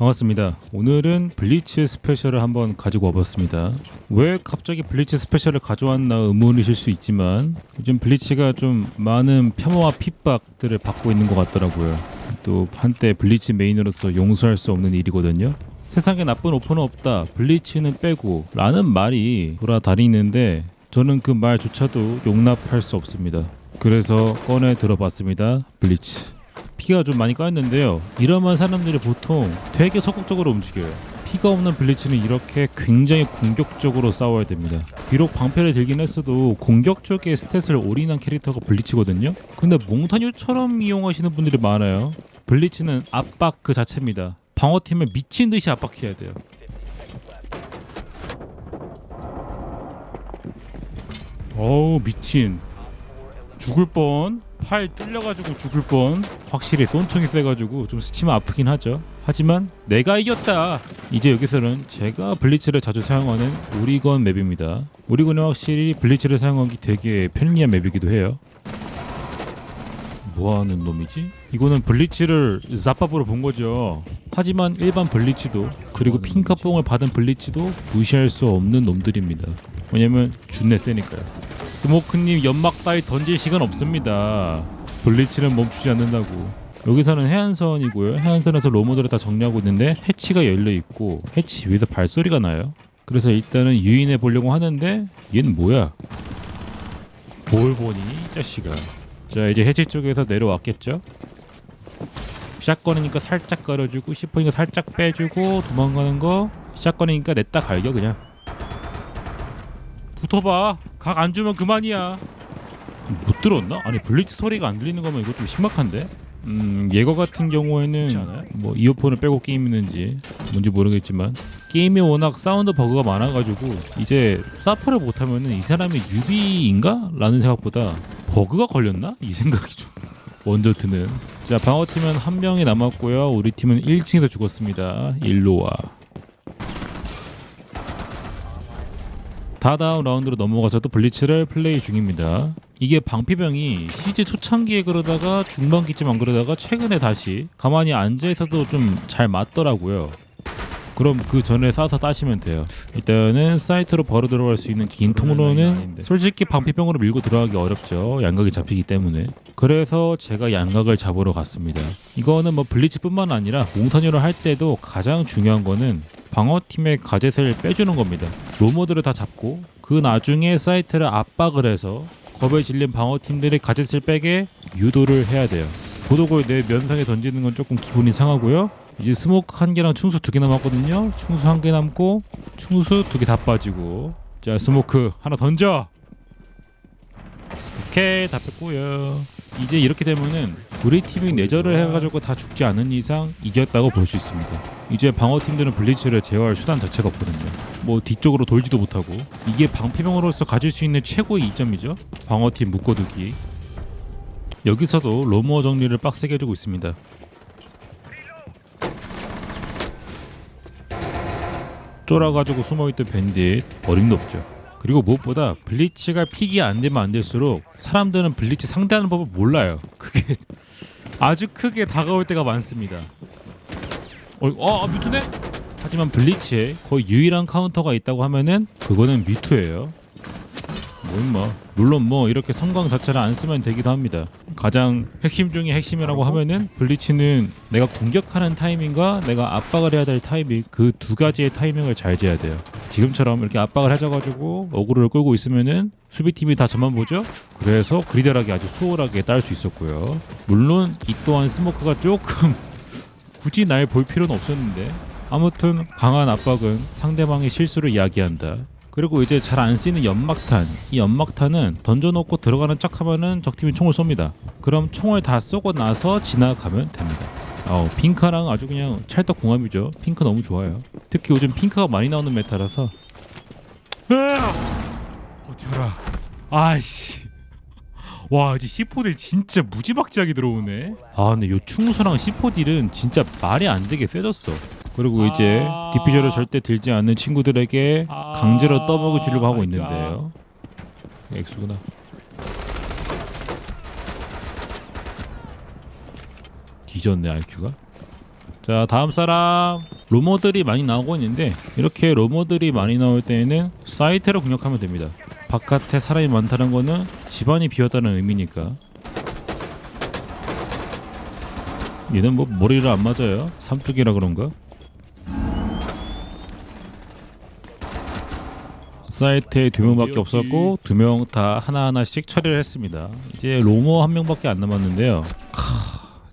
반갑습니다. 오늘은 블리츠 스페셜을 한번 가지고 와봤습니다. 왜 갑자기 블리츠 스페셜을 가져왔나 의문이실 수 있지만 요즘 블리츠가 좀 많은 폄하와 핍박들을 받고 있는 것 같더라고요. 또 한때 블리츠 메인으로서 용서할 수 없는 일이거든요. 세상에 나쁜 오퍼는 없다. 블리츠는 빼고 라는 말이 돌아다니는데 저는 그 말조차도 용납할 수 없습니다. 그래서 꺼내 들어봤습니다. 블리츠. 피가 좀 많이 까였는데요. 이러한 사람들이 보통 되게 소극적으로 움직여요. 피가 없는 블리츠는 이렇게 굉장히 공격적으로 싸워야 됩니다. 비록 방패를 들긴 했어도 공격 쪽에 스탯을 올인한 캐릭터가 블리츠거든요. 근데 몽타뉴처럼 이용하시는 분들이 많아요. 블리츠는 압박 그 자체입니다. 방어팀을 미친 듯이 압박해야 돼요. 어우 미친 죽을 뻔. 팔 뚫려가지고 죽을 뻔. 확실히 쏜총이 세가지고 좀 스치면 아프긴 하죠. 하지만 내가 이겼다. 이제 여기서는 제가 블리츠를 자주 사용하는 오리건 맵입니다. 오리건은 확실히 블리츠를 사용하기 되게 편리한 맵이기도 해요. 뭐하는 놈이지? 이거는 블리츠를 zap밥으로 본 거죠. 하지만 일반 블리츠도 그리고 핑카뽕을 받은 블리츠도 무시할 수 없는 놈들입니다. 왜냐면 준내 세니까요. 스모크님 연막 따위 던질 시간 없습니다. 블리츠는 멈추지 않는다고. 여기서는 해안선이고요. 해안선에서 로모들을 다 정리하고 있는데 해치가 열려 있고 해치 위에서 발소리가 나요. 그래서 일단은 유인해 보려고 하는데 얘는 뭐야? 뭘 보니 이 자식아. 자 이제 해치 쪽에서 내려왔겠죠? 샷건이니까 살짝 걸어주고 시퍼니까 살짝 빼주고 도망가는 거 샷건이니까 냈다 갈겨 그냥 붙어봐 각 안 주면 그만이야 못 들었나? 아니 블리츠 소리가 안 들리는 거면 이거 좀 심각한데? 음 예거 같은 경우에는 뭐 이어폰을 빼고 게임했는지 뭔지 모르겠지만 게임이 워낙 사운드 버그가 많아가지고 이제 사퍼를 못하면은 이 사람이 유비인가? 라는 생각보다 버그가 걸렸나? 이 생각이 좀 먼저 드는 자 방어팀은 한 명이 남았고요 우리 팀은 1층에서 죽었습니다 일로와 다다음 라운드로 넘어가서도 블리츠를 플레이 중입니다. 이게 방피병이 시즈 초창기에 그러다가 중반기쯤 안 그러다가 최근에 다시 가만히 앉아 있어도 좀 잘 맞더라고요. 그럼 그 전에 싸서 따시면 돼요. 일단은 사이트로 바로 들어갈 수 있는 긴 통로는 솔직히 방피병으로 밀고 들어가기 어렵죠. 양각이 잡히기 때문에. 그래서 제가 양각을 잡으러 갔습니다. 이거는 뭐 블리츠뿐만 아니라 몽타뉴를 할 때도 가장 중요한 거는 방어팀의 가젯을 빼주는 겁니다. 로모들을 다 잡고 그 나중에 사이트를 압박을 해서 겁에 질린 방어팀들이 가젯을 빼게 유도를 해야 돼요. 고독을 내 면상에 던지는 건 조금 기분이 상하고요. 이제 스모크 한 개랑 충수 두 개 남았거든요. 충수 한 개 남고 충수 두 개 다 빠지고 자 스모크 하나 던져. 오케이 다 뺐고요. 이제 이렇게 되면은 우리 팀이 내절을 해가지고 다 죽지 않은 이상 이겼다고 볼 수 있습니다. 이제 방어팀들은 블리츠를 제어할 수단 자체가 없거든요. 뭐 뒤쪽으로 돌지도 못하고 이게 방피병으로서 가질 수 있는 최고의 이점이죠. 방어팀 묶어두기. 여기서도 로머 정리를 빡세게 해주고 있습니다. 쫄아가지고 숨어있던 밴딧 어림도 없죠. 그리고 무엇보다 블리츠가 픽이 안 되면 안 될수록 사람들은 블리츠 상대하는 법을 몰라요. 그게 아주 크게 다가올 때가 많습니다. 어, 어 뮤트네? 하지만 블리츠에 거의 유일한 카운터가 있다고 하면은 그거는 뮤트예요. 뭐 임마. 물론 뭐 이렇게 성광 자체를 안 쓰면 되기도 합니다. 가장 핵심 중에 핵심이라고 하면은 블리츠는 내가 공격하는 타이밍과 내가 압박을 해야 될 타이밍 그 두 가지의 타이밍을 잘 재야 돼요. 지금처럼 이렇게 압박을 해줘가지고 어그로를 끌고 있으면은 수비팀이 다 저만 보죠? 그래서 그리드하게 아주 수월하게 딸 수 있었고요. 물론 이 또한 스모크가 조금 굳이 날 볼 필요는 없었는데 아무튼 강한 압박은 상대방의 실수를 이야기한다. 그리고 이제 잘 안 쓰이는 연막탄. 이 연막탄은 던져놓고 들어가는 척 하면은 적팀이 총을 쏩니다. 그럼 총을 다 쏘고 나서 지나가면 됩니다. 어, 핑크랑 아주 그냥 찰떡궁합이죠. 핑크 너무 좋아요. 특히 요즘 핑크가 많이 나오는 메타라서. 버텨라. 아이씨. 와 이제 C4딜 진짜 무지막지하게 들어오네. 아 근데 요 충수랑 C4딜은 진짜 말이 안 되게 세졌어. 그리고 이제 아. 디퓨저를 절대 들지 않는 친구들에게 아, 강제로 떠먹여 주려고 하고 진짜. 있는데요. 액수구나. 뒤졌네 RQ가. 자자 다음 사람 로머들이 많이 나오고 있는데 이렇게 로머들이 많이 나올 때에는 사이트로 공략하면 됩니다 바깥에 사람이 많다는 거는 집안이 비었다는 의미니까. 얘는 뭐 머리를 안 맞아요? 삼뚝이라 그런가? 사이트에 두 명밖에 없었고 두 명 다 하나하나씩 처리를 했습니다. 이제 로머 한 명밖에 안 남았는데요.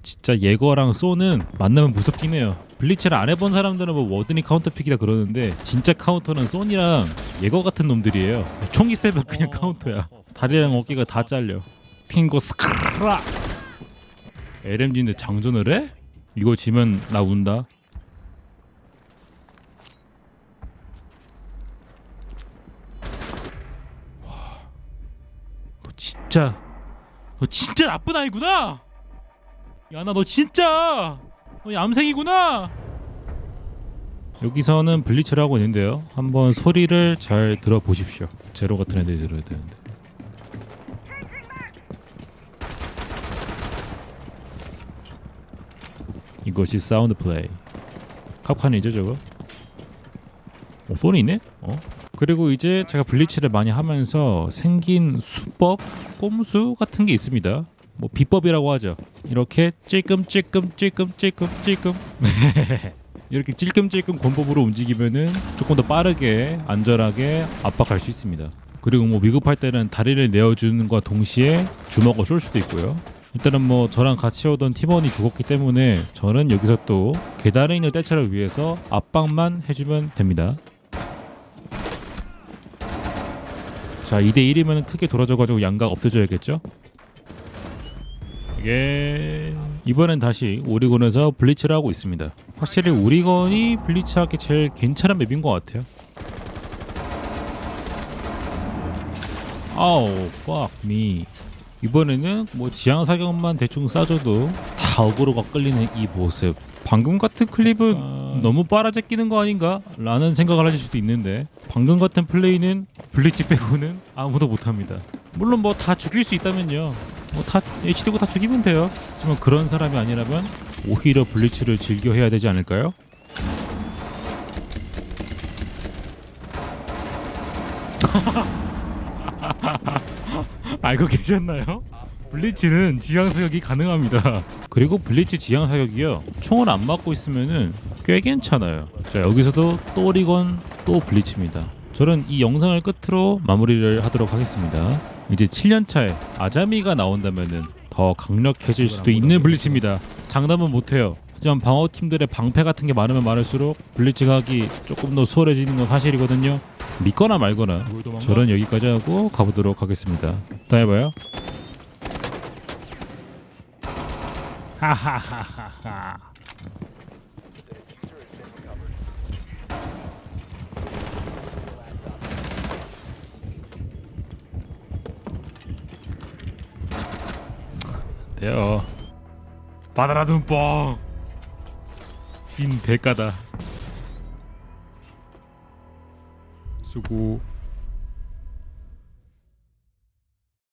진짜 예거랑 쏘는 만나면 무섭긴 해요. 블리츠를 안 해본 사람들은 뭐 워든이 카운터픽이다 그러는데 진짜 카운터는 쏘니랑 예거 같은 놈들이에요. 총기 쎄면 그냥 카운터야. 다리랑 어깨가 다 잘려. 핑거 스크라. LMG인데 장전을 해? 이거 지면 나 운다. 와, 너 진짜 너 진짜 나쁜 아이구나. 야 나 너 진짜 너 얌생이구나 여기서는 블리츠를 하고 있는데요 한번 소리를 잘 들어보십시오 제로 같은 애들이 들어야 되는데 이것이 사운드 플레이 캅칸이죠 저거 어, 소니 있네? 어? 그리고 이제 제가 블리츠를 많이 하면서 생긴 수법, 꼼수 같은 게 있습니다 뭐 비법이라고 하죠. 이렇게 찔끔 찔끔 찔끔 찔끔 찔끔 이렇게 찔끔찔끔 권법으로 움직이면은 조금 더 빠르게 안전하게 압박할 수 있습니다. 그리고 뭐 위급할 때는 다리를 내어주는 것과 동시에 주먹을 쏠 수도 있고요. 일단은 뭐 저랑 같이 오던 팀원이 죽었기 때문에 저는 여기서 또 계단에 있는 떼차를 위해서 압박만 해주면 됩니다. 자 2대 1이면 크게 돌아져가지고 양각 없애줘야겠죠? 이게 이번엔 다시 오리곤에서 블리츠를 하고 있습니다. 확실히 오리곤이 블리츠하기 제일 괜찮은 맵인 것 같아요. 아우, fuck me. 이번에는 뭐 지향 사격만 대충 쏴줘도 다 어그로가 끌리는 이 모습. 방금 같은 클립은 너무 빨아제끼는 거 아닌가? 라는 생각을 하실 수도 있는데 방금 같은 플레이는 블리츠 빼고는 아무도 못합니다. 물론 뭐 다 죽일 수 있다면요. 뭐 다 HD고 다 죽이면 돼요. 하지만 그런 사람이 아니라면 오히려 블리츠를 즐겨 해야 되지 않을까요? 알고 계셨나요? 블리츠는 지향 사격이 가능합니다. 그리고 블리츠 지향 사격이요. 총을 안 맞고 있으면은 꽤 괜찮아요. 자 여기서도 또 오리건 또 블리츠입니다. 저는 이 영상을 끝으로 마무리를 하도록 하겠습니다. 이제 7년 차에 아자미가 나온다면은 더 강력해질 수도 있는 블리츠입니다. 장담은 못해요. 하지만 방어팀들의 방패 같은 게 많으면 많을수록 블리츠가 하기 조금 더 수월해지는 건 사실이거든요. 믿거나 말거나 저는 여기까지 하고 가보도록 하겠습니다. 다 해봐요. 하하하하하. 돼요. 받아라 눈뽕. 흰 대가다. 수고.